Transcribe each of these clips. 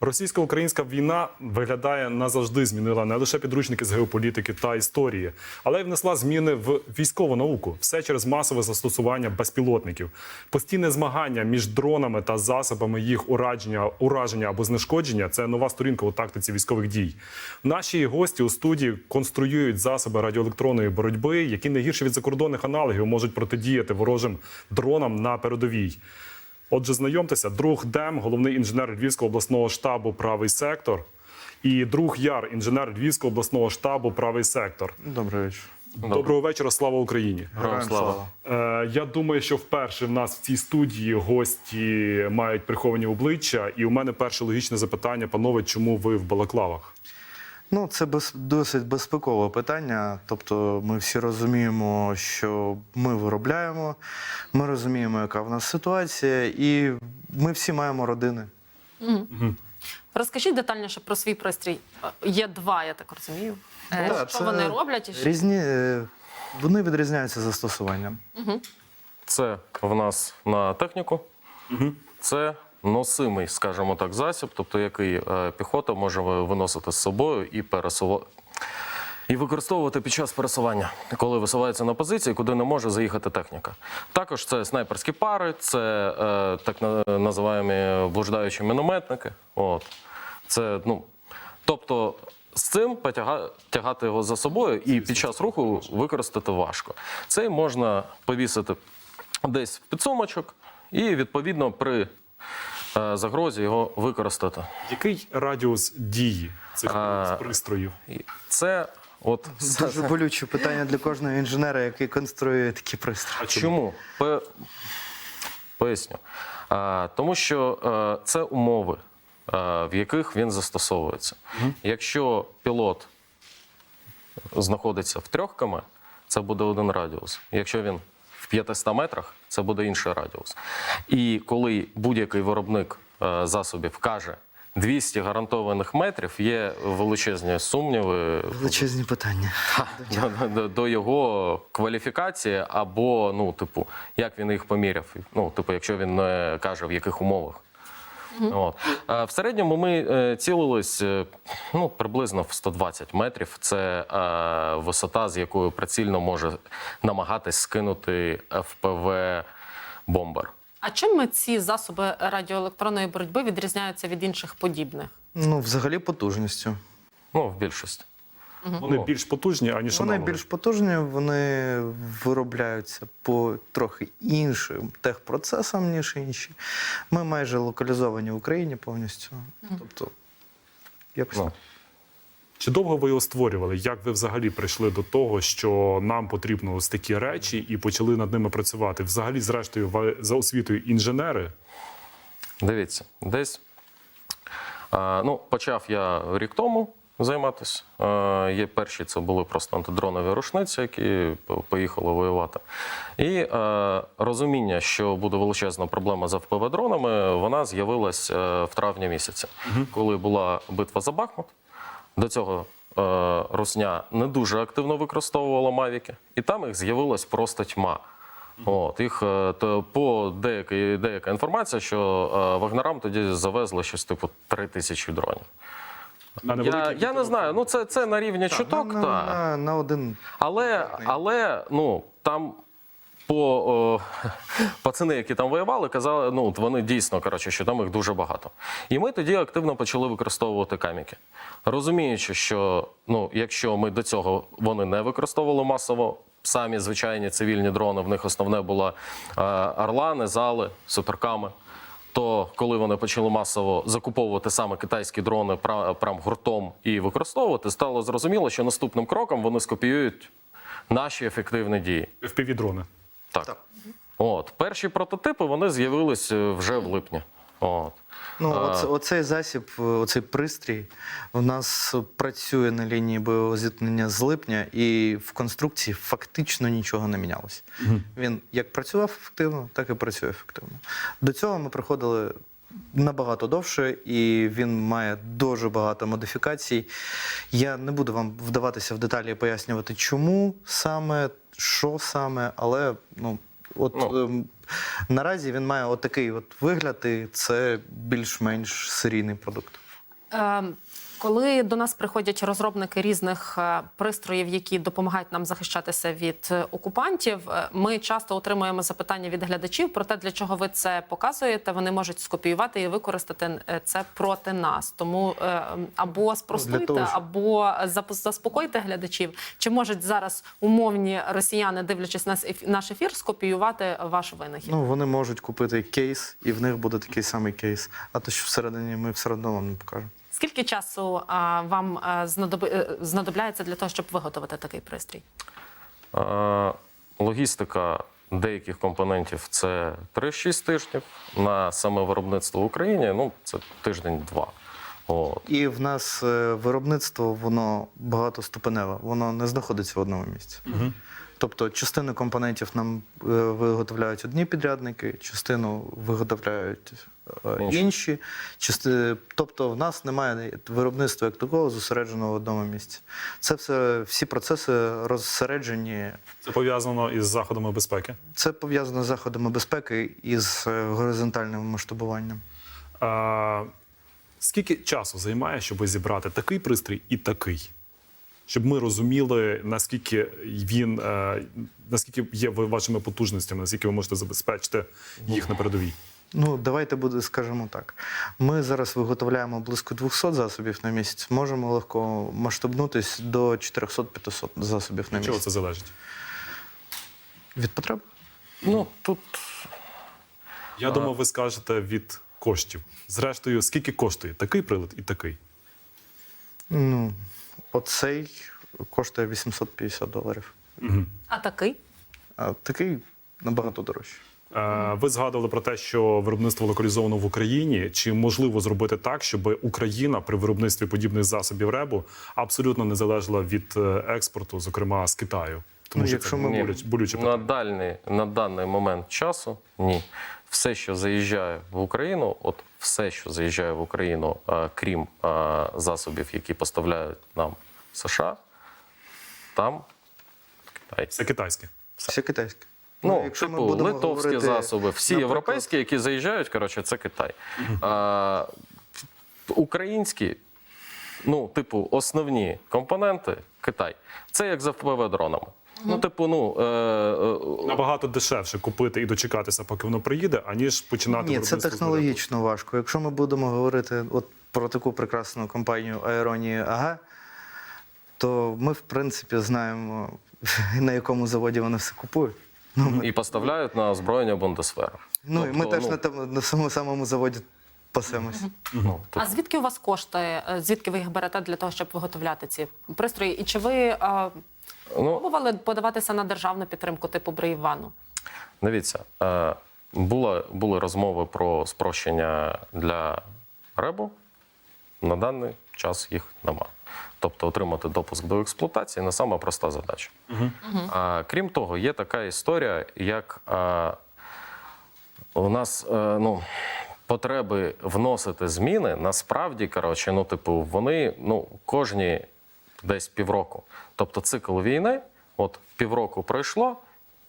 Російсько-українська війна виглядає назавжди змінила не лише підручники з геополітики та історії, але й внесла зміни в військову науку. Все через масове застосування безпілотників, постійне змагання між дронами та засобами їх ураження, ураження або знешкодження це нова сторінка у тактиці військових дій. Наші гості у студії конструюють засоби радіоелектронної боротьби, які не гірше від закордонних аналогів можуть протидіяти ворожим дронам на передовій. Отже, знайомтеся, друг Дем, головний інженер Львівського обласного штабу Правий сектор, і друг Яр, інженер Львівського обласного штабу Правий сектор. Добрий вечір. Доброго вечора, слава Україні. Героям слава. Е, я думаю, що вперше в нас в цій студії гості мають приховані обличчя. І у мене перше логічне запитання, панове, чому ви в балаклавах? Ну, це без, досить безпекове питання. Тобто, ми всі розуміємо, що ми виробляємо, ми розуміємо, яка в нас ситуація, і ми всі маємо родини. Розкажіть детальніше про свій пристрій. Е, Є два, я так розумію. Е, Ну, да, що це вони роблять і що? Різні, е, вони відрізняються застосуванням. Це в нас на техніку. Це носимий, скажімо так, засіб, тобто який е, піхота може виносити з собою і пересувати. І використовувати під час пересування, коли висувається на позиції, куди не може заїхати техніка. Також це снайперські пари, це е, так називаємо блуждаючі мінометники. От. Це, ну, тобто з цим потяга- тягати його за собою і під час руху використати важко. Це можна повісити десь в підсумочок і відповідно при загрозі його використати. Який радіус дії цих А, пристроїв? Це от Дуже болюче питання для кожного інженера, який конструює такі пристрої. А Чому? Пе- Поясню. А, тому що е, це умови, е, в яких він застосовується. Якщо пілот знаходиться в трьох км, це буде один радіус. Якщо він в 500 метрах, це буде інший радіус. І коли будь-який виробник е, засобів каже 200 гарантованих метрів, є величезні сумніви Величезні питання. до, до, до його кваліфікації, або, ну, типу, як він їх поміряв. Ну, типу, якщо він не каже, в яких умовах. От. А в середньому ми е, цілились е, ну, приблизно в 120 метрів. Це е, висота, з якою прицільно може намагатись скинути ФПВ бомбер. А чим ці засоби радіоелектронної боротьби відрізняються від інших подібних? Ну, взагалі, потужністю. Ну, в більшості. Вони більш потужні, аніж Вони аналоги. більш потужні, вони виробляються по трохи іншим техпроцесам, ніж інші. Ми майже локалізовані в Україні повністю. Тобто, якось так. Чи довго ви його створювали? Як ви взагалі прийшли до того, що нам потрібно ось такі речі, і почали над ними працювати? Взагалі, зрештою, ви за освітою інженери. Дивіться, десь е, ну, почав я рік тому займатися. Е, Є перші це були просто антидронові рушниці, які поїхали воювати. І е, розуміння, що буде величезна проблема з ФПВ-дронами, вона з'явилась е, в травні місяці, коли була битва за Бахмут. До цього Русня не дуже активно використовувала мавіки, і там їх з'явилась просто тьма. От їх то по деякій деяка інформація, що е, вагнерам тоді завезли щось типу три тисячі дронів. На Я, я не знаю. Ну це, це на рівні чуток, на, так. на, на, на один Але, але ну там по о, пацани, які там воювали, казали, ну вони дійсно коротше, що там їх дуже багато. І ми тоді активно почали використовувати каміки, розуміючи, що ну, якщо ми до цього вони не використовували масово. Самі звичайні цивільні дрони, в них основне було е, орлани, зали, суперками. То коли вони почали масово закуповувати саме китайські дрони пра- прям гуртом і використовувати, стало зрозуміло, що наступним кроком вони скопіюють наші ефективні дії. FPV-дрони. Так. От перші прототипи вони з'явились е, вже в липні. От. Ну, оце, оцей засіб, оцей пристрій у нас працює на лінії бойового зіткнення з липня, і в конструкції фактично нічого не мінялося. Він як працював ефективно, так і працює ефективно. До цього ми приходили набагато довше, і він має дуже багато модифікацій. Я не буду вам вдаватися в деталі і пояснювати, чому саме, що саме, але ну. От Ну. Наразі він має отакий от вигляд, і це більш-менш серійний продукт. Е, Коли до нас приходять розробники різних е, пристроїв, які допомагають нам захищатися від е, окупантів, е, ми часто отримуємо запитання від глядачів про те, для чого ви це показуєте. Вони можуть скопіювати і використати це проти нас. Тому або спростуйте, того, щоб- або заспокойте глядачів. Чи можуть зараз умовні росіяни, дивлячись на наш ефір, скопіювати ваш винахід? Ну, вони можуть купити кейс, і в них буде такий самий кейс. А то, що всередині ми все одно вам не покажемо. Скільки часу а, вам а, знадоби- е, знадобляється для того, щоб виготовити такий пристрій? Е, Логістика деяких компонентів це 3-6 тижнів. На саме виробництво в Україні ну, це тиждень-два. От. І в нас е, виробництво воно багатоступеневе, воно не знаходиться в одному місці. Тобто частину компонентів нам е, виготовляють одні підрядники, частину виготовляють е, Інші. інші. Части... Тобто в нас немає виробництва як такого зосередженого в одному місці. Це все, всі процеси розсереджені. Це пов'язано із заходами безпеки. Це пов'язано з заходами безпеки і з е, горизонтальним масштабуванням. А, скільки часу займає, щоб зібрати такий пристрій і такий? Щоб ми розуміли, наскільки він е, наскільки є вашими потужностями, наскільки ви можете забезпечити їх на передовій. Ну, давайте буде, скажемо так. Ми зараз виготовляємо близько 200 засобів на місяць. Можемо легко масштабнутись до 400-500 засобів на Від чого це залежить? Від потреб? Ну, тут Я думаю, ви скажете від коштів. Зрештою, скільки коштує такий прилад і такий? Ну, оцей коштує 850 доларів. А такий? А такий набагато дорожчий. Е, Ви згадували про те, що виробництво локалізовано в Україні. Чи можливо зробити так, щоб Україна при виробництві подібних засобів ребу абсолютно не залежала від е, експорту, зокрема з Китаю? Тому Ну, що якщо це ми- болюче, болюче на, дальний, на даний момент часу ні. Все, що заїжджає в Україну, от все, що заїжджає в Україну, е, крім е, засобів, які поставляють нам США, там Китай. Це китайське. Все китайське. Ну, якщо типу, ми будемо литовські говорити, засоби, всі наприклад, європейські, які заїжджають, коротше, це Китай. А, українські, ну, типу, основні компоненти Китай. Це як за ФПВ-дронами. Ну, типу, ну. Е, е, Набагато дешевше купити і дочекатися, поки воно приїде, аніж починати Ні, це виробництво технологічно важко. Якщо ми будемо говорити от про таку прекрасну компанію Аеронії АГ, то ми, в принципі, знаємо, на якому заводі вони все купують. Ну, ми, і поставляють на озброєння Бундесвера. ну, і ми Тобто, теж ну, на, тому- на самому самому заводі пасемось. ну, А звідки у вас кошти? Е, Звідки ви їх берете для того, щоб виготовляти ці пристрої? І чи ви е, ну, пробували подаватися на державну підтримку типу Брейвану? Дивіться, е, була, були розмови про спрощення для ребу. На даний час їх нема. Тобто отримати допуск до експлуатації не сама проста задача. А, крім того, є така історія, як а, у нас е, ну, потреби вносити зміни, насправді, коротше, ну, типу, вони ну, кожні десь півроку. Тобто цикл війни, от півроку пройшло,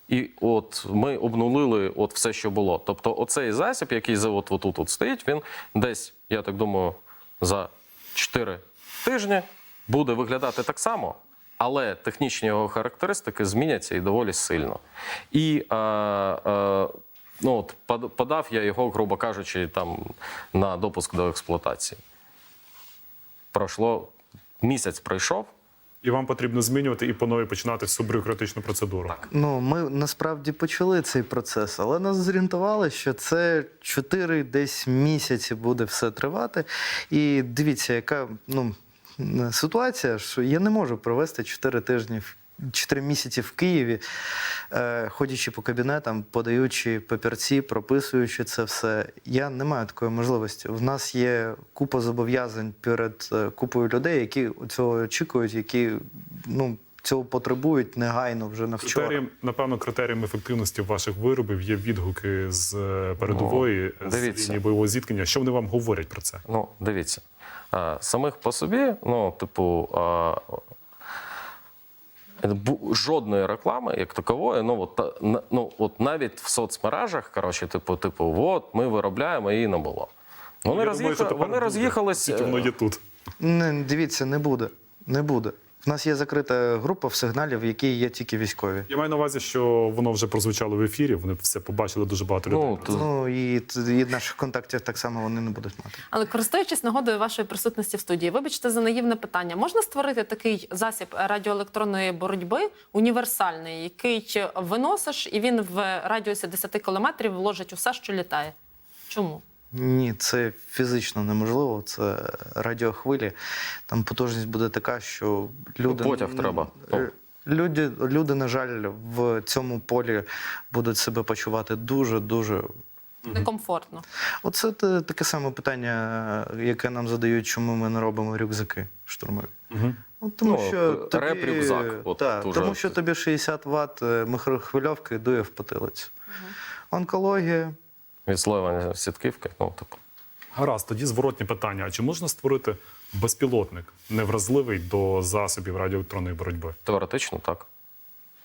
і от ми обнулили от все, що було. Тобто, оцей засіб, який за- от, отут от стоїть, він десь, я так думаю, за 4 тижні буде виглядати так само, але технічні його характеристики зміняться і доволі сильно. І е, е, ну, от, подав я його, грубо кажучи, там, на допуск до експлуатації. Пройшло місяць пройшов. І вам потрібно змінювати і по новій починати всю бюрократичну процедуру. Ну, ми насправді почали цей процес, але нас зорієнтували, що це 4 десь місяці буде все тривати. І дивіться, яка ну, ситуація, що я не можу провести 4 тижні. в- 4 місяці в Києві, е, ходячи по кабінетам, подаючи папірці, прописуючи це все. Я не маю такої можливості. В нас є купа зобов'язань перед е, купою людей, які цього очікують, які ну, цього потребують негайно вже на вчора. Критерієм, напевно, критерієм ефективності ваших виробів є відгуки з е, передової Ну, з лінії бойового зіткнення. Що вони вам говорять про це? Ну, дивіться, самих по собі, ну, типу, жодної реклами, як такової, ну, от, та- на- ну, от навіть в соцмережах, коротше, типу, типу, от ми виробляємо, її не було. Вони, роз'їхали. думаю, вони роз'їхались. Тільки воно є тут. Не, дивіться, не буде. Не буде. В нас є закрита група в сигналі, в якій є тільки військові. Я маю на увазі, що воно вже прозвучало в ефірі. Вони все побачили дуже багато людей. Ну, то- Ну і, і наших контактів так само вони не будуть мати. Але користуючись нагодою вашої присутності в студії, вибачте за наївне питання. Можна створити такий засіб радіоелектронної боротьби універсальний, який виносиш, і він в радіусі 10 кілометрів вложить усе, що літає? Чому? Ні, це фізично неможливо. Це радіохвилі. Там потужність буде така, що люди. потяг треба. Ну. Люди, люди, на жаль, в цьому полі будуть себе почувати дуже дуже Некомфортно. Оце таке саме питання, яке нам задають, чому ми не робимо рюкзаки штурмові. Мгм. От тому Ну, що е, тобі, реп-рюкзак, от так, дуже. тому що тобі 60 Вт микрохвильовки дує в потилицю. Онкологія. Відслоювання сітківки. Ну, типу. Гаразд, тоді зворотні питання: а чи можна створити безпілотник, невразливий до засобів радіоелектронної боротьби? Теоретично так.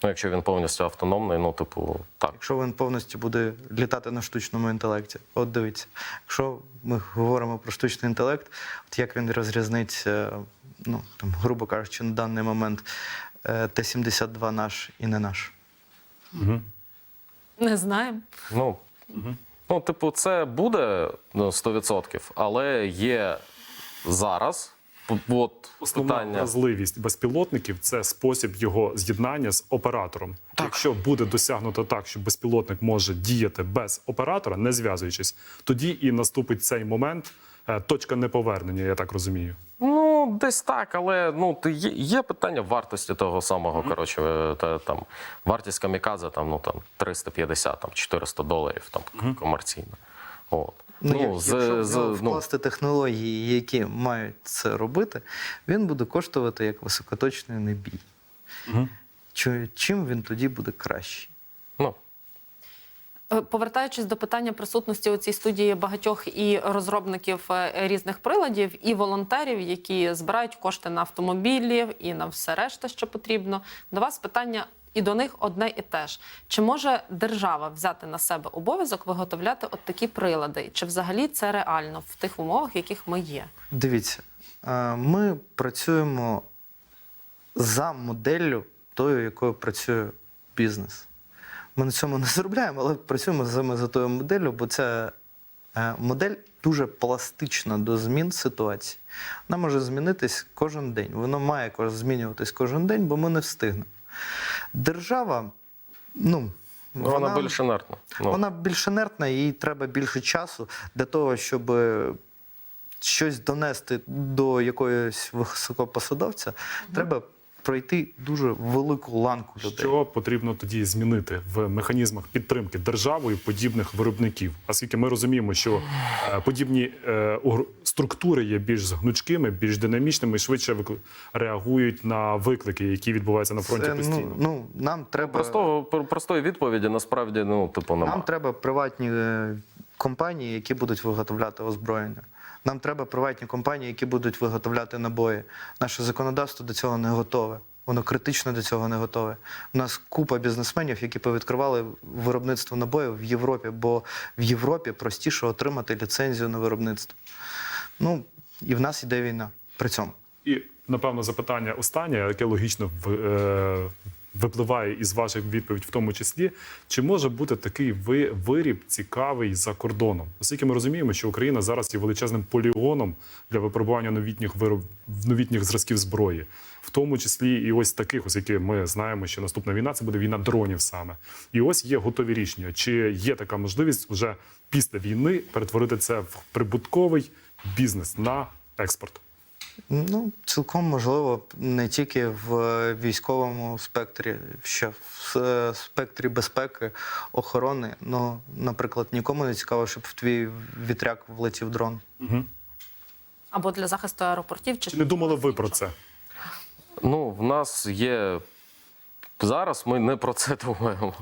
Ну, якщо він повністю автономний, ну, типу, так. Якщо він повністю буде літати на штучному інтелекті, от дивіться, якщо ми говоримо про штучний інтелект, от як він розрізнить, е, ну там, грубо кажучи, на даний момент е, Т-72 наш і не наш. Не знаємо. Ну, ну, типу, це буде ну, 100%, але є зараз от, Основна питання. вразливість безпілотників це спосіб його з'єднання з оператором. Якщо буде досягнуто так, що безпілотник може діяти без оператора, не зв'язуючись, тоді і наступить цей момент, е, точка неповернення, я так розумію. Ну, десь так, але ну, ти- є, є питання вартості того самого. Коротше, е, та, там, вартість камікадзе там, ну, там, 350, там, 400 доларів там, комерційно. От. Ну, як- з- якщо з- ну, вкласти технології, які мають це робити, він буде коштувати як високоточний небій. Чо- Чим він тоді буде кращий? Е, Повертаючись до питання присутності у цій студії багатьох і розробників е, різних приладів, і волонтерів, які збирають кошти на автомобілі і на все решта, що потрібно. До вас питання і до них одне і те ж: чи може держава взяти на себе обов'язок виготовляти от такі прилади? Чи взагалі це реально в тих умовах, в яких ми є? Дивіться, е, ми працюємо за моделлю тою, якою працює бізнес. Ми на цьому не заробляємо, але працюємо саме за тою моделлю, бо ця е, модель дуже пластична до змін ситуації. Вона може змінитись кожен день. Воно має змінюватись кожен день, бо ми не встигнемо. Держава, ну, ну, вона більш інертна. Ну, вона більш інертна, їй треба більше часу для того, щоб е, щось донести до якогось високопосадовця, треба пройти дуже велику ланку людей. Що потрібно тоді змінити в механізмах підтримки державою подібних виробників? Оскільки ми розуміємо, що е, подібні е, структури є більш гнучкими, більш динамічними і швидше реагують на виклики, які відбуваються на фронті Це, постійно. ну, ну, нам треба, Простого, про- простої відповіді насправді ну, типу, нам треба приватні е, компанії, які будуть виготовляти озброєння. Нам треба приватні компанії, які будуть виготовляти набої. Наше законодавство до цього не готове. Воно критично до цього не готове. У нас купа бізнесменів, які повідкривали виробництво набоїв в Європі, бо в Європі простіше отримати ліцензію на виробництво. Ну і в нас іде війна при цьому. І напевно запитання останнє, яке логічно в- е, випливає із ваших відповідей, в тому числі, чи може бути такий ви- виріб цікавий за кордоном? Оскільки ми розуміємо, що Україна зараз є величезним полігоном для випробування новітніх вироб новітніх зразків зброї, в тому числі і ось таких, оскільки ми знаємо, що наступна війна це буде війна дронів саме. І ось є готові рішення. Чи є така можливість вже після війни перетворити це в прибутковий бізнес на експорт? Ну, цілком можливо, не тільки в е, військовому спектрі, ще в е, спектрі безпеки, охорони. Ну, наприклад, нікому не цікаво, щоб в твій вітряк влетів дрон. Або для захисту аеропортів, чи Чи не думали ви про це? Ну, в нас є. Зараз ми не про це думаємо.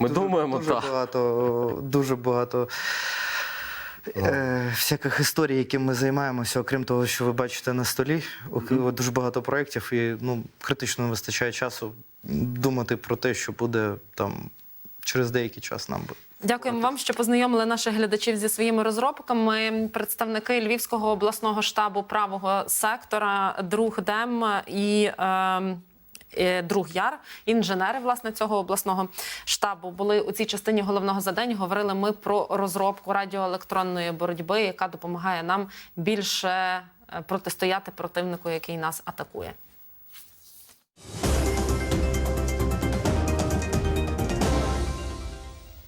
Ми Дуже- думаємо дуже так. багато, дуже багато е, всяких історій, якими ми займаємося, окрім того, що ви бачите на столі. ок- Дуже багато проєктів, і ну, критично не вистачає часу думати про те, що буде там через деякий час нам буде. Дякуємо вам, що познайомили наших глядачів зі своїми розробками. Представники Львівського обласного штабу правого сектора, друг ДЕМ і. Е, Е, друг яр, інженери власне цього обласного штабу були у цій частині головного задання. Говорили ми про розробку радіоелектронної боротьби, яка допомагає нам більше е, протистояти противнику, який нас атакує.